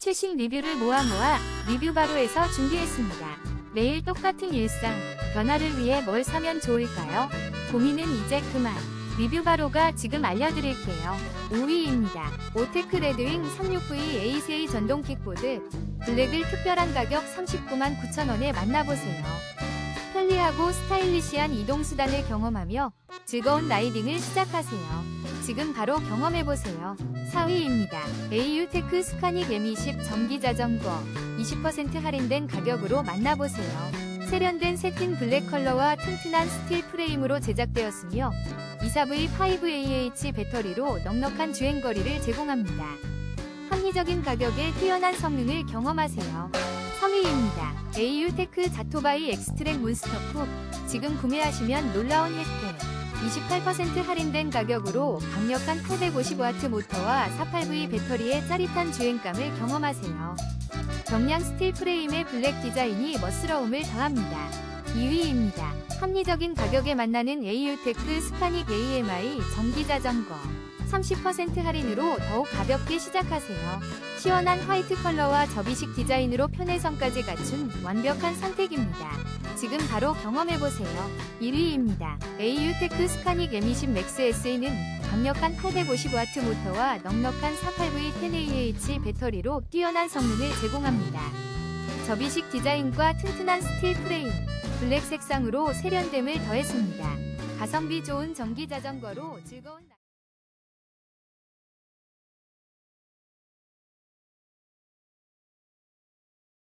최신 리뷰를 모아 모아 리뷰바로에서 준비했습니다. 매일 똑같은 일상, 변화를 위해 뭘 사면 좋을까요? 고민은 이제 그만. 리뷰바로가 지금 알려드릴게요. 5위입니다. 오테크 레드윙 36V ACA 전동 킥보드. 블랙을 특별한 가격 39만 9천원에 만나보세요. 편리하고 스타일리시한 이동수단을 경험하며 즐거운 라이딩을 시작하세요. 지금 바로 경험해보세요. 4위입니다. AU테크 스카닉 M20 전기자전거 20% 할인된 가격으로 만나보세요. 세련된 새틴 블랙 컬러와 튼튼한 스틸 프레임으로 제작되었으며 24V5AH 배터리로 넉넉한 주행거리를 제공합니다. 합리적인 가격에 뛰어난 성능을 경험하세요. 3위입니다. AU테크 자토바이 엑스트랙 몬스터프 지금 구매하시면 놀라운 혜택 28% 할인된 가격으로 강력한 850W 모터와 48V 배터리의 짜릿한 주행감을 경험하세요. 경량 스틸 프레임의 블랙 디자인이 멋스러움을 더합니다. 2위입니다. 합리적인 가격에 만나는 AU테크 스파닉 AMI 전기자전거 30% 할인으로 더욱 가볍게 시작하세요. 시원한 화이트 컬러와 접이식 디자인으로 편해성까지 갖춘 완벽한 선택입니다. 지금 바로 경험해보세요. 1위입니다. AU테크 스카닉 M20 맥스 SE는 강력한 850W 모터와 넉넉한 48V 10AH 배터리로 뛰어난 성능을 제공합니다. 접이식 디자인과 튼튼한 스틸 프레임, 블랙 색상으로 세련됨을 더했습니다. 가성비 좋은 전기 자전거로 즐거운 날-